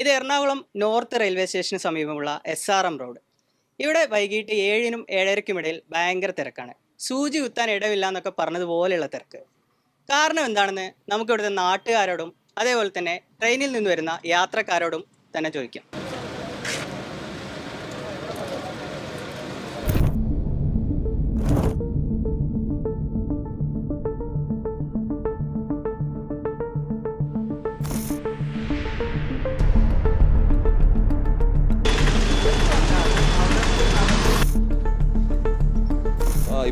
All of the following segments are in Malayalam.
ഇത് എറണാകുളം നോർത്ത് റെയിൽവേ സ്റ്റേഷന് സമീപമുള്ള എസ് ആർ എം റോഡ് ഇവിടെ വൈകിട്ട് ഏഴിനും ഏഴരയ്ക്കുമിടയിൽ ഭയങ്കര തിരക്കാണ്. സൂചി കുത്താൻ ഇടവില്ല എന്നൊക്കെ പറഞ്ഞതുപോലെയുള്ള തിരക്ക്. കാരണം എന്താണെന്ന് നമുക്ക് ഇവിടുത്തെ നാട്ടുകാരോടും അതേപോലെ തന്നെ ട്രെയിനിൽ നിന്ന് വരുന്ന യാത്രക്കാരോടും തന്നെ ചോദിക്കാം.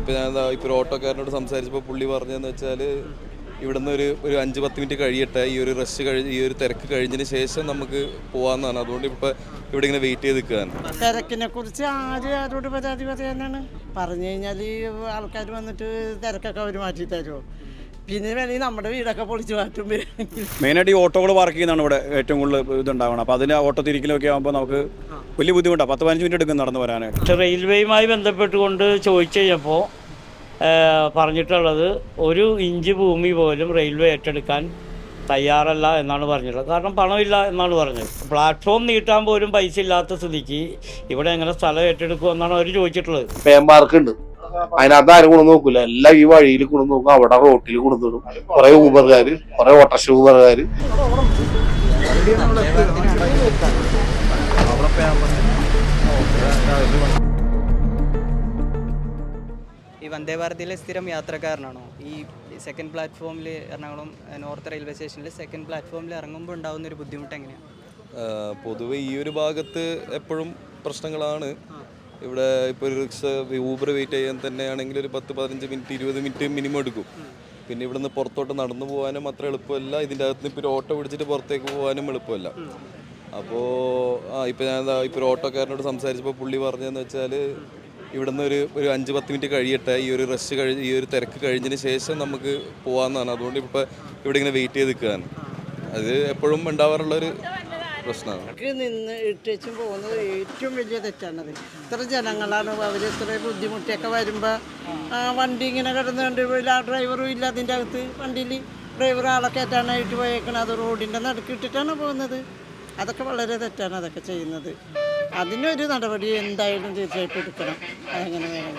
ഇപ്പം ഞാൻ എന്താ ഇപ്പോൾ ഒരു ഓട്ടോക്കാരനോട് സംസാരിച്ചപ്പോൾ പുള്ളി പറഞ്ഞതെന്ന് വെച്ചാൽ ഇവിടുന്ന് ഒരു ഒരു അഞ്ച് പത്ത് മിനിറ്റ് കഴിയട്ടെ ഈ ഒരു റഷ് കഴിഞ്ഞ് ഈ ഒരു തിരക്ക് കഴിഞ്ഞതിന് ശേഷം നമുക്ക് പോകാമെന്നാണ് അതുകൊണ്ട് ഇപ്പോൾ ഇവിടെ ഇങ്ങനെ വെയിറ്റ് ചെയ്ത് നിൽക്കുകയാണ്. തിരക്കിനെ കുറിച്ച് ആര് ആരോട് പരാതി പറയാനാണ്? പറഞ്ഞു കഴിഞ്ഞാൽ ഈ ആൾക്കാർ വന്നിട്ട് തിരക്കൊക്കെ അവർ മാറ്റി തരുമോ? പിന്നെ വേണമെങ്കിൽ നമ്മുടെ വീടൊക്കെ പൊളിച്ച് മാറ്റും മെയിനായിട്ട് ഈ ഓട്ടോകൾ പാർക്ക് ചെയ്യുന്നതാണ് ഇവിടെ ഏറ്റവും കൂടുതൽ ഇതുണ്ടാവണം അപ്പോൾ അതിന് ഓട്ടോ തിരിക്കലൊക്കെ ആകുമ്പോൾ നമുക്ക് വലിയ ബുദ്ധിമുട്ടാണ് പത്ത് പതിനഞ്ച് മിനിറ്റ് എടുക്കും നടന്നു വരാനായിട്ട്. റെയിൽവേയുമായി ബന്ധപ്പെട്ടുകൊണ്ട് ചോദിച്ചു കഴിഞ്ഞപ്പോൾ പറഞ്ഞിട്ടുള്ളത് ഒരു ഇഞ്ച് ഭൂമി പോലും റെയിൽവേ ഏറ്റെടുക്കാൻ തയ്യാറല്ല എന്നാണ് പറഞ്ഞിട്ടുള്ളത്. കാരണം പണമില്ല എന്നാണ് പറഞ്ഞത്. പ്ലാറ്റ്ഫോം നീട്ടാൻ പോലും പൈസ ഇല്ലാത്ത സ്ഥിതിക്ക് ഇവിടെ എങ്ങനെ സ്ഥലം ഏറ്റെടുക്കുമെന്നാണ് അവർ ചോദിച്ചിട്ടുള്ളത്. അതിനകത്ത് ആരും കൊണ്ടു നോക്കൂല. എല്ലാം ഈ വഴിയിൽ കൊണ്ടു നോക്കും. അവിടെ റോട്ടിൽ കൊണ്ടു കൊണ്ടുവിടും കുറെ ഊബർകാര് കുറെ ഓട്ടോറിക്ഷ ഊബർകാര്. ഈ വന്ദേ ഭാരതിലെ സ്ഥിരം യാത്രക്കാരനാണോ? ഈ സെക്കൻഡ് പ്ലാറ്റ്ഫോമിൽ എറണാകുളം നോർത്ത് റെയിൽവേ സ്റ്റേഷനിൽ സെക്കൻഡ് പ്ലാറ്റ്ഫോമിൽ ഇറങ്ങുമ്പോൾ ഉണ്ടാകുന്ന ഒരു ബുദ്ധിമുട്ട് എങ്ങനെയാണ് പൊതുവെ ഈ ഒരു ഭാഗത്ത് എപ്പോഴും പ്രശ്നങ്ങളാണ്. ഇവിടെ ഇപ്പോൾ ഒരു റിക്ഷ ഊബർ വെയിറ്റ് ചെയ്യാൻ തന്നെയാണെങ്കിൽ ഒരു പത്ത് പതിനഞ്ച് മിനിറ്റ് ഇരുപത് മിനിറ്റ് മിനിമം എടുക്കും. പിന്നെ ഇവിടുന്ന് പുറത്തോട്ട് നടന്നു പോകാനും അത്ര എളുപ്പമല്ല. ഇതിന്റെ അകത്ത് ഇപ്പോൾ ഒരു ഓട്ടോ പിടിച്ചിട്ട് പുറത്തേക്ക് പോകാനും എളുപ്പമല്ല. അപ്പോൾ ആ ഇപ്പോൾ ഞാൻ ഇപ്പോൾ ഒരു ഓട്ടോക്കാരനോട് സംസാരിച്ചപ്പോൾ പുള്ളി പറഞ്ഞതെന്ന് വെച്ചാൽ ഇവിടുന്ന് ഒരു ഒരു അഞ്ച് പത്ത് മിനിറ്റ് കഴിയട്ടെ ഈ ഒരു റഷ് കഴിഞ്ഞ് ഈ ഒരു തിരക്ക് കഴിഞ്ഞതിന് ശേഷം നമുക്ക് പോകാമെന്നാണ് അതുകൊണ്ട് ഇപ്പോൾ ഇവിടെ ഇങ്ങനെ വെയിറ്റ് ചെയ്ത് നിൽക്കുകയാണ്. അത് എപ്പോഴും ഉണ്ടാവാറുള്ളൊരു പ്രശ്നമാണ്. അവർക്ക് നിന്ന് ഇട്ടേച്ചും പോകുന്നത് ഏറ്റവും വലിയ തെറ്റാണത് ഇത്ര ജനങ്ങളാണ് അവർ ഇത്ര ബുദ്ധിമുട്ടിയൊക്കെ വരുമ്പോൾ വണ്ടി ഇങ്ങനെ കിടന്നുകൊണ്ട് ആ ഡ്രൈവറും ഇല്ല അതിന്റെ അകത്ത്. വണ്ടിയിൽ ഡ്രൈവർ ആളെ കയറ്റാനായിട്ട് പോയേക്കണത് റോഡിന്റെ നടുക്കിട്ടിട്ടാണ് പോകുന്നത്. അതൊക്കെ വളരെ തെറ്റാണ് അതൊക്കെ ചെയ്യുന്നത്. അതിനൊരു നടപടി എന്തായാലും തീർച്ചയായിട്ടും എടുക്കണം. അതെങ്ങനെ വേണം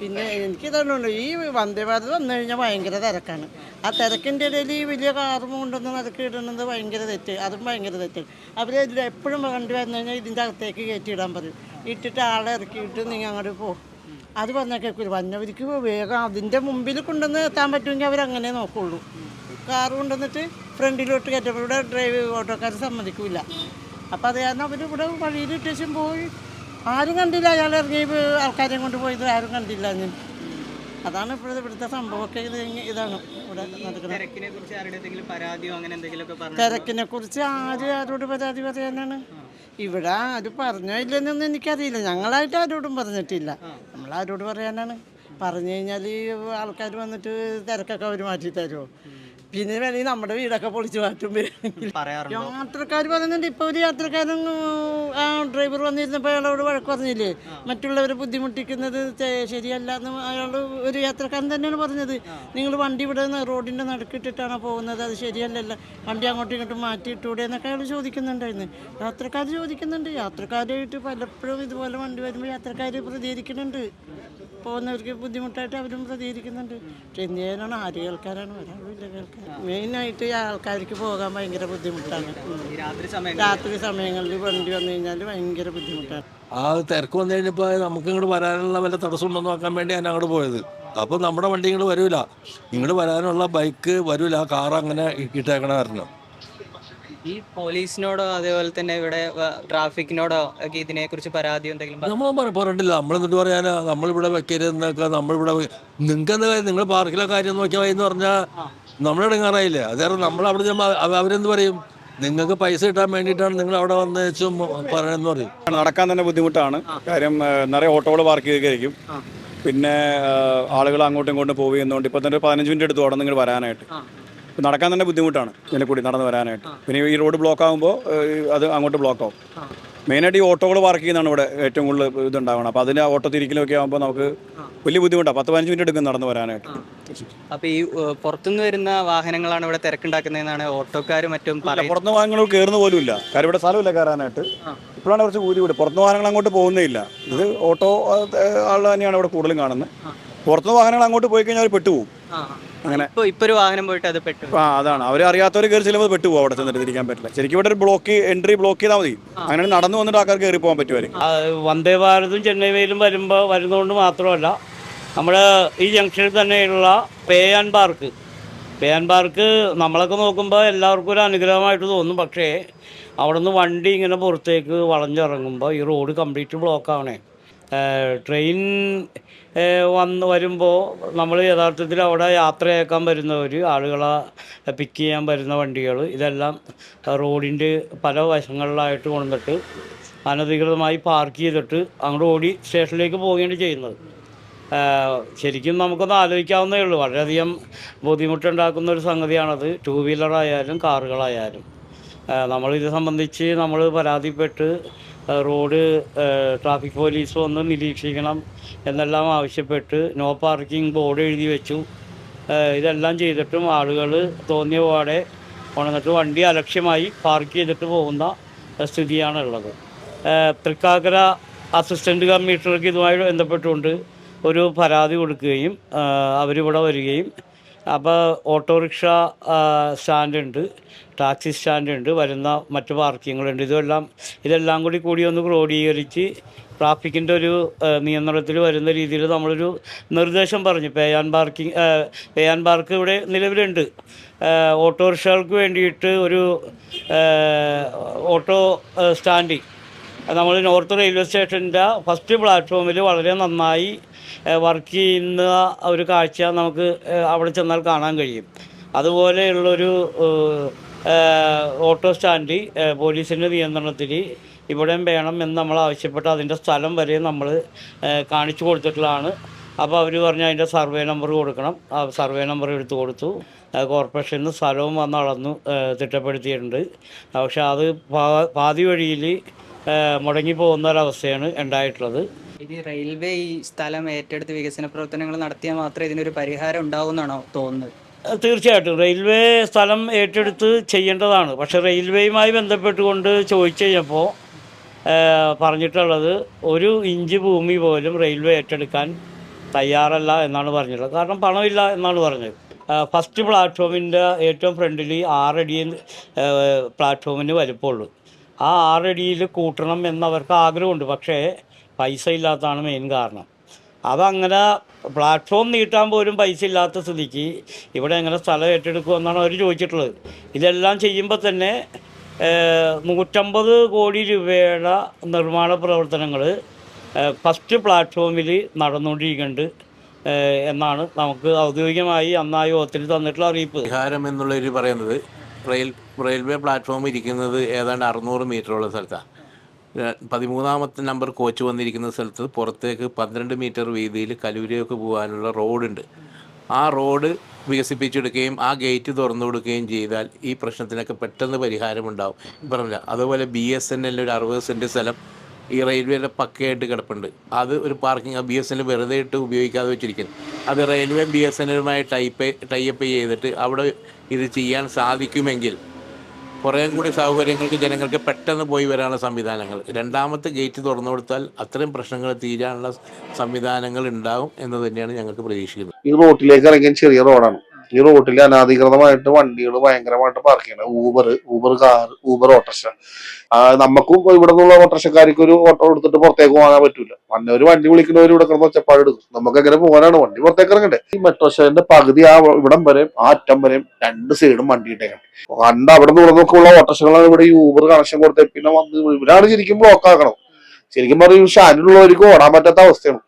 പിന്നെ എനിക്ക് തോന്നുന്നു ഈ വന്ദേ ഭാരത് വന്നു കഴിഞ്ഞാൽ ഭയങ്കര തിരക്കാണ്. ആ തിരക്കിന്റെ ഇടയിൽ ഈ വലിയ കാറും കൊണ്ടുവന്ന് നടക്കി ഇടുന്നത് ഭയങ്കര തെറ്റ്. അതും ഭയങ്കര തെറ്റാണ് അവർ എപ്പോഴും കണ്ടു വന്നു കഴിഞ്ഞാൽ ഇതിന്റെ അകത്തേക്ക് കയറ്റിയിടാൻ പറയും. ഇട്ടിട്ട് ആളെ ഇറക്കിയിട്ട് നിങ്ങൾ അങ്ങോട്ട് പോകും അത് പറഞ്ഞാൽ കേൾക്കില്ല വന്നവർക്ക് വേഗം അതിന്റെ മുമ്പിൽ കൊണ്ടുവന്ന് എത്താൻ പറ്റുമെങ്കിൽ അവരങ്ങനെ നോക്കുള്ളൂ. കാറ് കൊണ്ടുവന്നിട്ട് ഫ്രണ്ടിലോട്ട് കയറ്റുമ്പോൾ ഇവിടെ ഡ്രൈവ് ഓട്ടോക്കാർ സമ്മതിക്കില്ല അപ്പോൾ അത് കാരണം അവർ ഇവിടെ വഴിയിൽ ഇട്ടേച്ചും പോയി. ആരും കണ്ടില്ല അയാൾ ഇറങ്ങി ആൾക്കാരെയും കൊണ്ട് പോയത്. ആരും കണ്ടില്ല ഞാൻ അതാണ് ഇപ്പോഴത്തെ ഇവിടുത്തെ സംഭവമൊക്കെ ഇത് ഇതാണ് ഇവിടെ നടക്കുന്നത്. തിരക്കിനെ കുറിച്ച് ആര് ആരോട് പരാതി പറയാനാണ്? ഇവിടെ ആര് പറഞ്ഞോ ഇല്ലെന്നൊന്നും എനിക്കറിയില്ല. ഞങ്ങളായിട്ട് ആരോടും പറഞ്ഞിട്ടില്ല. നമ്മൾ ആരോട് പറയാനാണ്. പറഞ്ഞു കഴിഞ്ഞാൽ ആൾക്കാർ വന്നിട്ട് തിരക്കൊക്കെ അവർ മാറ്റി തരുമോ? പിന്നെ വേണമെങ്കിൽ നമ്മുടെ വീടൊക്കെ പൊളിച്ചു മാറ്റും യാത്രക്കാർ പറയുന്നുണ്ട് ഇപ്പൊ ഒരു യാത്രക്കാരൻ ആ ഡ്രൈവർ വന്നിരുന്നപ്പോൾ അയാളോട് വഴക്ക് പറഞ്ഞില്ലേ? മറ്റുള്ളവരെ ബുദ്ധിമുട്ടിക്കുന്നത് ശരിയല്ല എന്ന് അയാൾ ഒരു യാത്രക്കാരൻ തന്നെയാണ് പറഞ്ഞത്. നിങ്ങൾ വണ്ടി ഇവിടെ റോഡിന്റെ നടുക്കിട്ടിട്ടാണോ നടുക്കിട്ടിട്ടാണ് പോകുന്നത്? അത് ശരിയല്ലല്ലോ. വണ്ടി അങ്ങോട്ടും ഇങ്ങോട്ടും മാറ്റിയിട്ടൂടെ എന്നൊക്കെ അയാൾ ചോദിക്കുന്നുണ്ടായിരുന്നു. യാത്രക്കാർ ചോദിക്കുന്നുണ്ട്. യാത്രക്കാരായിട്ട് പലപ്പോഴും ഇതുപോലെ വണ്ടി വരുമ്പോൾ യാത്രക്കാർ പ്രതികരിക്കുന്നുണ്ട്. പോകുന്നവർക്ക് ബുദ്ധിമുട്ടായിട്ട് അവരും പ്രതികരിക്കുന്നുണ്ട്. പക്ഷെ എന്ത് ചെയ്യാനാണ്? ആര് കേൾക്കാനാണ്? ഇല്ല കേൾക്കാൻ. മെയിനായിട്ട് ഈ ആൾക്കാർക്ക് പോകാൻ ഭയങ്കര ബുദ്ധിമുട്ടാണ്. ഈ രാത്രി സമയം രാത്രി സമയങ്ങളിൽ വണ്ടി വന്നു കഴിഞ്ഞാൽ ഭയങ്കര ബുദ്ധിമുട്ടാണ്. ആ തിരക്ക് വന്നു കഴിഞ്ഞപ്പോൾ നമുക്ക് ഇങ്ങോട്ട് വരാനുള്ള വല്ല തടസ്സമുണ്ടോ നോക്കാൻ വേണ്ടി ഞാൻ അങ്ങോട്ട് പോയത്. അപ്പോൾ നമ്മുടെ വണ്ടി ഇങ്ങോട്ട് വരൂല. ഇങ്ങോട്ട് വരാനുള്ള ബൈക്ക് വരൂല. കാർ അങ്ങനെ ഇട്ടേക്കണ കാരണം. ഈ പോലീസിനോടോ അതേപോലെ തന്നെ ഇവിടെ ട്രാഫിക്കിനോടോ ഒക്കെ ഇതിനെ കുറിച്ച് പരാതി എന്തെങ്കിലും നമ്മൾ പറ- പറഞ്ഞിട്ടില്ല. നമ്മൾ എന്നിട്ട് പറയാനാ? നമ്മളിവിടെ വെക്കരുതെന്നൊക്കെ നമ്മളിവിടെ നിങ്ങൾക്ക് എന്താ കാര്യം? നിങ്ങൾ പാർക്കിലെ കാര്യം നോക്കിയാൽ എന്ന് പറഞ്ഞാൽ നമ്മളിടങ്ങാറായില്ല അതേറെ നമ്മൾ അവിടെ അവരെന്ത് പറയും? നിങ്ങൾക്ക് പൈസ കിട്ടാൻ വേണ്ടിയിട്ടാണ് നിങ്ങൾ അവിടെ വന്ന് പറയണമെന്ന് പറയും. നടക്കാൻ തന്നെ ബുദ്ധിമുട്ടാണ്. കാര്യം നിറയെ ഓട്ടോകൾ പാർക്ക് ചെയ്തിരിക്കും. പിന്നെ ആളുകൾ അങ്ങോട്ടും ഇങ്ങോട്ടും പോവുകയെന്നുകൊണ്ട് ഇപ്പം തന്നെ ഒരു പതിനഞ്ച് മിനിറ്റ് എടുത്തു അവിടെ നിങ്ങൾ വരാനായിട്ട്. നടക്കാൻ തന്നെ ബുദ്ധിമുട്ടാണ് ഇതിനെ കൂടി നടന്ന് വരാനായിട്ട്. പിന്നെ ഈ റോഡ് ബ്ലോക്ക് ആകുമ്പോൾ അത് അങ്ങോട്ട് ബ്ലോക്ക് ആവും. മെയിനായിട്ട് ഈ ഓട്ടോകൾ പാർക്ക് ചെയ്യുന്നതാണ് ഇവിടെ ഏറ്റവും കൂടുതൽ ഇതുണ്ടാവണം അപ്പോൾ അതിന്റെ ഓട്ടോ തിരിക്കലൊക്കെ ആകുമ്പോൾ നമുക്ക് വലിയ ബുദ്ധിമുട്ടാണ്. പത്ത് പതിനഞ്ച് മിനിറ്റ് എടുക്കും നടന്നു വരാനായിട്ട്. അപ്പോൾ ഈ പുറത്തുനിന്ന് വരുന്ന വാഹനങ്ങളാണ് ഇവിടെ തിരക്കുണ്ടാക്കുന്നതെന്നാണ് ഓട്ടോക്കാർ മറ്റും പുറത്തുനിന്ന് വാഹനങ്ങൾ കയറുന്ന പോലും ഇല്ല. കാര്യം ഇവിടെ സ്ഥലമില്ല കയറാനായിട്ട്. ഇപ്പോഴാണ് കുറച്ച് കൂലി കൂടി പുറത്തുനിന്ന് വാഹനങ്ങൾ അങ്ങോട്ട് പോകുന്നേ ഇല്ല. ഇത് ഓട്ടോ ആൾ തന്നെയാണ് ഇവിടെ കൂടുതലും കാണുന്നത്. പുറത്തുനിന്ന് വാഹനങ്ങൾ അങ്ങോട്ട് പോയി കഴിഞ്ഞാൽ അവർ പെട്ടുപോകും. അങ്ങനെ ഇപ്പൊ ഇപ്പൊ ഒരു വാഹനം പോയിട്ട് അത് പെട്ടു. ആ അതാണ്. അവർ അറിയാത്തവർ കയറി ചെല്ലുമ്പോൾ പെട്ടുപോകും അവിടെ ചെന്നിട്ട് തിരിക്കാൻ പറ്റില്ല. ശരിക്കും ഇവിടെ ഒരു ബ്ലോക്ക് എൻട്രി ബ്ലോക്ക് ചെയ്താൽ മതി. അങ്ങനെ നടന്നു വന്നിട്ട് ആൾക്കാർ കയറി പോകാൻ പറ്റുമായിരിക്കും ആ, വന്ദേ ഭാരതും ചെന്നൈ മെയിലും വരുമ്പോൾ വരുന്നതുകൊണ്ട് മാത്രമല്ല നമ്മുടെ ഈ ജംഗ്ഷനിൽ തന്നെയുള്ള pay and park. Pay and park നമ്മളൊക്കെ നോക്കുമ്പോൾ എല്ലാവർക്കും ഒരു അനുഗ്രഹമായിട്ട് തോന്നും. പക്ഷേ അവിടെ നിന്ന് വണ്ടി ഇങ്ങനെ പുറത്തേക്ക് വളഞ്ഞിറങ്ങുമ്പോൾ ഈ റോഡ് കംപ്ലീറ്റ് ബ്ലോക്ക് ആവണേ. ട്രെയിൻ വന്ന് വരുമ്പോൾ നമ്മൾ യഥാർത്ഥത്തിൽ അവിടെ യാത്രയാക്കാൻ വരുന്നവർ ആളുകളെ പിക്ക് ചെയ്യാൻ വരുന്ന വണ്ടികൾ ഇതെല്ലാം റോഡിന്റെ പല വശങ്ങളിലായിട്ട് കൊണ്ടിട്ട് അനധികൃതമായി പാർക്ക് ചെയ്തിട്ട് അങ്ങോട്ട് ഓടി സ്റ്റേഷനിലേക്ക് പോവുകയാണ് ചെയ്യുന്നത്. ശരിക്കും നമുക്കൊന്ന് ആലോചിക്കാവുന്നേ ഉള്ളൂ. വളരെയധികം ബുദ്ധിമുട്ടുണ്ടാക്കുന്ന ഒരു സംഗതിയാണത്. ടൂ വീലറായാലും കാറുകളായാലും. നമ്മളിത് സംബന്ധിച്ച് നമ്മൾ പരാതിപ്പെട്ട് റോഡ് ട്രാഫിക് പോലീസ് വന്ന് നിരീക്ഷിക്കണം എന്നെല്ലാം ആവശ്യപ്പെട്ട് നോ പാർക്കിംഗ് ബോർഡ് എഴുതി വെച്ചു. ഇതെല്ലാം ചെയ്തിട്ടും ആളുകൾ തോന്നിയ പാടെ ഉണർന്നിട്ട് വണ്ടി അലക്ഷ്യമായി പാർക്ക് ചെയ്തിട്ട് പോകുന്ന സ്ഥിതിയാണുള്ളത്. തൃക്കാക്കര അസിസ്റ്റന്റ് കമ്മീഷണർക്ക് ഇതുമായി ബന്ധപ്പെട്ടുകൊണ്ട് ഒരു പരാതി കൊടുക്കുകയും അവരിവിടെ വരികയും അപ്പോൾ ഓട്ടോറിക്ഷ സ്റ്റാൻഡുണ്ട് ടാക്സി സ്റ്റാൻഡുണ്ട് വരുന്ന മറ്റ് പാർക്കിങ്ങുകളുണ്ട്. ഇതെല്ലാം ഇതെല്ലാം കൂടി കൂടി ഒന്ന് ക്രോഡീകരിച്ച് ട്രാഫിക്കിന്റെ ഒരു നിയന്ത്രണത്തിൽ വരുന്ന രീതിയിൽ നമ്മളൊരു നിർദ്ദേശം പറഞ്ഞു. പേയാൻ പാർക്കിംഗ് പേയാൻ പാർക്ക് ഇവിടെ നിലവിലുണ്ട്. ഓട്ടോറിക്ഷകൾക്ക് വേണ്ടിയിട്ട് ഒരു ഓട്ടോ ആഹ് സ്റ്റാൻഡ് നമ്മൾ നോർത്ത് റെയിൽവേ സ്റ്റേഷന്റെ ഫസ്റ്റ് പ്ലാറ്റ്ഫോമിൽ വളരെ നന്നായി വർക്ക് ചെയ്യുന്ന ഒരു കാഴ്ച നമുക്ക് അവിടെ ചെന്നാൽ കാണാൻ കഴിയും. അതുപോലെയുള്ളൊരു ഓട്ടോ സ്റ്റാൻഡ് പോലീസിന്റെ നിയന്ത്രണത്തിൽ ഇവിടെയും വേണം എന്ന് നമ്മൾ ആവശ്യപ്പെട്ട് അതിന്റെ സ്ഥലം വരെ നമ്മൾ കാണിച്ചു കൊടുത്തിട്ടുള്ളതാണ്. അപ്പോൾ അവർ പറഞ്ഞു അതിന്റെ സർവേ നമ്പർ കൊടുക്കണം. ആ സർവേ നമ്പർ എടുത്തു കൊടുത്തു. കോർപ്പറേഷനിൽ നിന്ന് സ്ഥലവും വന്ന് അളന്നു തിട്ടപ്പെടുത്തിയിട്ടുണ്ട്. പക്ഷേ അത് പാതി വഴിയിൽ മുടങ്ങി പോകുന്ന ഒരവസ്ഥയാണ് ഉണ്ടായിട്ടുള്ളത്. ഇനി റെയിൽവേ ഈ സ്ഥലം ഏറ്റെടുത്ത് വികസന പ്രവർത്തനങ്ങൾ നടത്തിയാൽ മാത്രമേ ഇതിനൊരു പരിഹാരം ഉണ്ടാവുമെന്നാണോ തോന്നുന്നത്? തീർച്ചയായിട്ടും. റെയിൽവേ സ്ഥലം ഏറ്റെടുത്ത് ചെയ്യേണ്ടതാണ്. പക്ഷെ റെയിൽവേയുമായി ബന്ധപ്പെട്ടുകൊണ്ട് ചോദിച്ചു കഴിഞ്ഞപ്പോൾ പറഞ്ഞിട്ടുള്ളത് ഒരു ഇഞ്ച് ഭൂമി പോലും റെയിൽവേ ഏറ്റെടുക്കാൻ തയ്യാറല്ല എന്നാണ് പറഞ്ഞിട്ടുള്ളത്. കാരണം പണമില്ല എന്നാണ് പറഞ്ഞത്. ഫസ്റ്റ് പ്ലാറ്റ്ഫോമിന്റെ ഏറ്റവും ഫ്രണ്ടിൽ ആറടി പ്ലാറ്റ്ഫോമിന് വലിപ്പമുള്ളൂ. ആ ആറടിയിൽ കൂട്ടണം എന്നവർക്ക് ആഗ്രഹമുണ്ട്. പക്ഷേ പൈസ ഇല്ലാത്തതാണ് മെയിൻ കാരണം. അതങ്ങനെ പ്ലാറ്റ്ഫോം നീട്ടാൻ പോലും പൈസ ഇല്ലാത്ത സ്ഥിതിക്ക് ഇവിടെ എങ്ങനെ സ്ഥലം ഏറ്റെടുക്കുമെന്നാണ് അവർ ചോദിച്ചിട്ടുള്ളത്. ഇതെല്ലാം ചെയ്യുമ്പോൾ തന്നെ നൂറ്റമ്പത് കോടി രൂപയുടെ നിർമ്മാണ പ്രവർത്തനങ്ങൾ ഫസ്റ്റ് പ്ലാറ്റ്ഫോമിൽ നടന്നുകൊണ്ടിരിക്കുന്നുണ്ട് എന്നാണ് നമുക്ക് ഔദ്യോഗികമായി അന്ന് യോഗത്തിൽ തന്നിട്ടുള്ള അറിയിപ്പ്. പരിഹാരം എന്നുള്ളവർ പറയുന്നത് റെയിൽ റെയിൽവേ പ്ലാറ്റ്ഫോം ഇരിക്കുന്നത് ഏതാണ്ട് അറുന്നൂറ് മീറ്ററുള്ള സ്ഥലത്താണ് പതിമൂന്നാമത്തെ നമ്പർ കോച്ച് വന്നിരിക്കുന്ന സ്ഥലത്ത് പുറത്തേക്ക് പന്ത്രണ്ട് മീറ്റർ വീതിയിൽ കലൂരിയൊക്കെ പോകാനുള്ള റോഡുണ്ട്. ആ റോഡ് വികസിപ്പിച്ചെടുക്കുകയും ആ ഗേറ്റ് തുറന്നു കൊടുക്കുകയും ചെയ്താൽ ഈ പ്രശ്നത്തിനൊക്കെ പെട്ടെന്ന് പരിഹാരമുണ്ടാവും. പറഞ്ഞില്ല അതുപോലെ ബി എസ് എൻ എല്ലിൽ ഒരു അറുപത് സെന്റ് സ്ഥലം ഈ റെയിൽവേയുടെ പക്കയായിട്ട് കിടപ്പുണ്ട്. അത് ഒരു പാർക്കിംഗ് ബി എസ് എൻ വെറുതെ ഇട്ട് ഉപയോഗിക്കാതെ വെച്ചിരിക്കുന്നു. അത് റെയിൽവേ ബി എസ് എൻ എല്ലുമായി ടൈപ്പ് ടൈപ്പ് ചെയ്തിട്ട് അവിടെ ഇത് ചെയ്യാൻ സാധിക്കുമെങ്കിൽ കുറേ കൂടി സൗകര്യങ്ങൾക്ക് ജനങ്ങൾക്ക് പെട്ടെന്ന് പോയി വരാനുള്ള സംവിധാനങ്ങൾ. രണ്ടാമത്തെ ഗേറ്റ് തുറന്നു കൊടുത്താൽ അത്രയും പ്രശ്നങ്ങൾ തീരാനുള്ള സംവിധാനങ്ങൾ ഉണ്ടാവും എന്ന് തന്നെയാണ് ഞങ്ങൾക്ക് പ്രതീക്ഷിക്കുന്നത്. ഈ റോട്ടിലേക്ക് ഇറങ്ങിയ ചെറിയ റോഡാണ് ഈ റോട്ടിൽ അനധികൃതമായിട്ട് വണ്ടികൾ ഭയങ്കരമായിട്ട് പാർക്ക് ചെയ്യണം. Uber Uber car Uber autorickshaw നമുക്കും ഇവിടെ നിന്നുള്ള ഓട്ടോറിക്ഷക്കാർക്ക് ഒരു ഓട്ടോ എടുത്തിട്ട് പുറത്തേക്ക് പോകാൻ പറ്റൂല. ഒരു വണ്ടി വിളിക്കുന്നവർ ഇവിടെ കിടന്ന് ഒച്ചപ്പാട് എടുക്കും നമുക്ക് എങ്ങനെ പോകാനാണ്? വണ്ടി പുറത്തേക്ക് ഇറങ്ങണ്ടേ? ഈ മെട്രോ സ്റ്റേഷന്റെ പകുതി ആ ഇവിടം വരെയും ആ അറ്റം വരെയും രണ്ട് സൈഡും വണ്ടി ഇട്ടേക്കണം. കണ്ട് അവിടെ നിന്ന് ഇവിടെ നോക്കുള്ള ഓട്ടോറിക്ഷകളാണ് ഇവിടെ ഈ ഊബർ കണക്ഷൻ കൊടുത്തേ. പിന്നെ വന്ന് ഇവരാണ് ശരിക്കും ബ്ലോക്ക് ആക്കണം ശരിക്കും പറയും ഷാനിലുള്ളവർക്ക് ഓടാൻ പറ്റാത്ത അവസ്ഥയാണ്.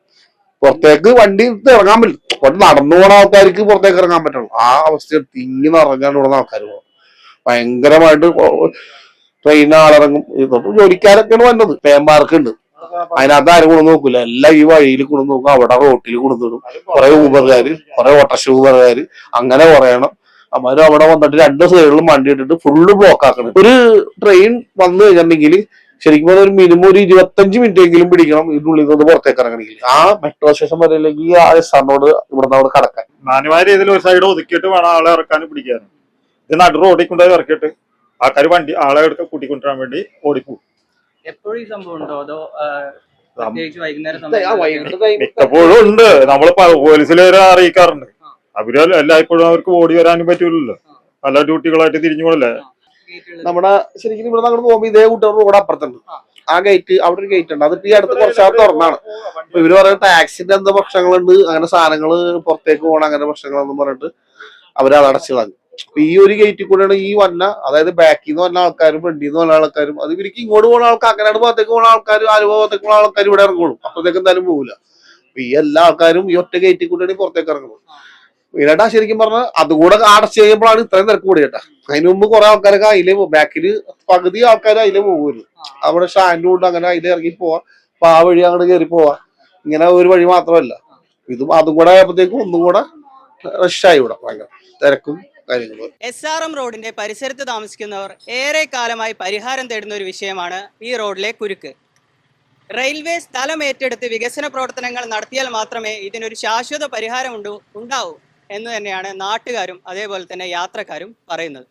പുറത്തേക്ക് വണ്ടി ഇറങ്ങാൻ പറ്റും ഇവിടെ നടന്നു പോണ ആൾക്കാർക്ക് പുറത്തേക്ക് ഇറങ്ങാൻ പറ്റുള്ളൂ. ആ അവസ്ഥയിൽ തിങ്ങി നിറഞ്ഞാണ് ഇവിടെ ആൾക്കാർ പോകും ഭയങ്കരമായിട്ട് ട്രെയിൻ ആളിറങ്ങും. ഇതൊന്നും ജോലിക്കാരൊക്കെയാണ് വന്നത് പേമ്പാർക്ക് ഉണ്ട് അതിനകത്ത് ആരും കൊണ്ടു നോക്കൂല. എല്ലാം ഈ വഴിയിൽ കൊണ്ടു നോക്കും. അവിടെ റോട്ടിൽ കൊണ്ടുവിടും കുറെ ഊബർകാര് കുറെ ഓട്ടോറിക്ഷ ഊബർകാര്. അങ്ങനെ പറയണം അമ്മാരും അവിടെ വന്നിട്ട് രണ്ട് സൈഡിലും വണ്ടി ഇട്ടിട്ട് ഫുള്ള് ബ്ലോക്ക് ആക്കണം. ഒരു ട്രെയിൻ വന്നു കഴിഞ്ഞിട്ടുണ്ടെങ്കിൽ ശരിക്കും പറഞ്ഞാൽ ഒരു മിനിമം ഒരു ഇരുപത്തഞ്ച് മിനിറ്റ് എങ്കിലും പിടിക്കണം ഇതിനുള്ളിൽ നിന്ന് പുറത്തേക്ക് ഇറങ്ങണമെങ്കിൽ. ആ മെട്രോ സ്റ്റേഷൻ വരെയില്ലെങ്കിൽ ആ എസ് ആറിനോട് നിന്ന് അവിടെ കടക്കാൻ. മാന്യമായ രീതിയിൽ ഒരു സൈഡ് ഒതുക്കിയിട്ട് വേണം ആളെ ഇറക്കാനും പിടിക്കാനും. ഇത് നടു റോഡിൽ കൊണ്ടുപോയി ഇറക്കിയിട്ട് ആൾക്കാർ വണ്ടി ആളെ എടുക്ക കൂട്ടിക്കൊണ്ടുവരാൻ വേണ്ടി ഓടിപ്പോ എപ്പോഴും ഈ സംഭവം ഉണ്ടോ? അതോ ഉണ്ട്. നമ്മൾ പോലീസിൽ വരെ അറിയിക്കാറുണ്ട്. അവർ എല്ലായ്പ്പോഴും അവർക്ക് ഓടി വരാനും പറ്റൂലല്ലോ. പല ഡ്യൂട്ടികളായിട്ട് തിരിഞ്ഞു പോകല്ലേ നമ്മുടെ ശരിക്കും ഇവിടെ അങ്ങോട്ട് പോകുമ്പോ ഇതേ കൂട്ടുകാർ റോഡ് അപ്പുറത്തുണ്ട്. ആ. ഗേറ്റ് അവിടെ ഒരു ഗേറ്റ് ഉണ്ട്. അതിപ്പോ ഈ അടുത്ത് കുറച്ചാൾ തുറന്നാണ്. അപ്പൊ ഇവർ പറയുന്നത് ടാക്സിന്റെ എന്താ പ്രശ്നങ്ങളുണ്ട്. അങ്ങനെ സാധനങ്ങൾ പുറത്തേക്ക് പോകണം അങ്ങനെ പ്രശ്നങ്ങളെന്ന് പറഞ്ഞിട്ട് അവർ അത് അടച്ചു കളഞ്ഞു. അപ്പൊ ഈ ഒരു ഗേറ്റിൽ കൂടെയാണ് ഈ വന്ന അതായത് ബാക്കിൽ നിന്ന് വന്ന ആൾക്കാരും ഫ്രണ്ടിൽ നിന്ന് വന്ന ആൾക്കാരും അത് ഇവർക്ക് ഇങ്ങോട്ട് പോകുന്ന ആൾക്കാർ അങ്ങനെയാണ് ഭാഗത്തേക്ക് പോകുന്ന ആൾക്കാർ ആലുവ ഭാഗത്തേക്ക് പോകുന്ന ആൾക്കാർ ഇവിടെ ഇറങ്ങുള്ളൂ. അപ്പോഴത്തേക്ക് എന്തായാലും പോകില്ല അപ്പൊ ഈ എല്ലാ ആൾക്കാരും ഈ ഒറ്റ ഗേറ്റിൽ കൂടെയാണ് പുറത്തേക്ക് ഇറങ്ങുന്നത്. ഇതിനേട്ടാ ശരിക്കും പറഞ്ഞാൽ അതുകൂടെ അടച്ചു കഴിയുമ്പോഴാണ് ഇത്രയും തിരക്ക് കൂടി കേട്ടാ. അതിന് മുമ്പ് കുറെ ആൾക്കാരൊക്കെ അതിലെ ബാക്കിൽ പകുതി ആൾക്കാർ അതിലെ പോകുമല്ലോ അവിടെ സ്റ്റാൻഡ് കൊണ്ട് അങ്ങനെ അതിലെ ഇറങ്ങി പോവാ. അപ്പൊ ആ വഴി അങ്ങോട്ട് കയറി പോവാ. ഇങ്ങനെ ഒരു വഴി മാത്രമല്ല. ഇതും അതും കൂടെ ആയപ്പോഴത്തേക്കും ഒന്നും കൂടെ റഷായി ഇവിടെ. ഭയങ്കര തിരക്കും എസ് ആർ എം റോഡിന്റെ പരിസരത്ത് താമസിക്കുന്നവർ ഏറെ കാലമായി പരിഹാരം തേടുന്ന ഒരു വിഷയമാണ് ഈ റോഡിലെ കുരുക്ക്. റെയിൽവേ സ്ഥലം ഏറ്റെടുത്ത് വികസന പ്രവർത്തനങ്ങൾ നടത്തിയാൽ മാത്രമേ ഇതിനൊരു ശാശ്വത പരിഹാരം ഉണ്ടോ ഉണ്ടാവൂ. എന്ന് തന്നെയാണ് നാട്ടുകാരും അതേപോലെ തന്നെ യാത്രക്കാരും പറയുന്നത്.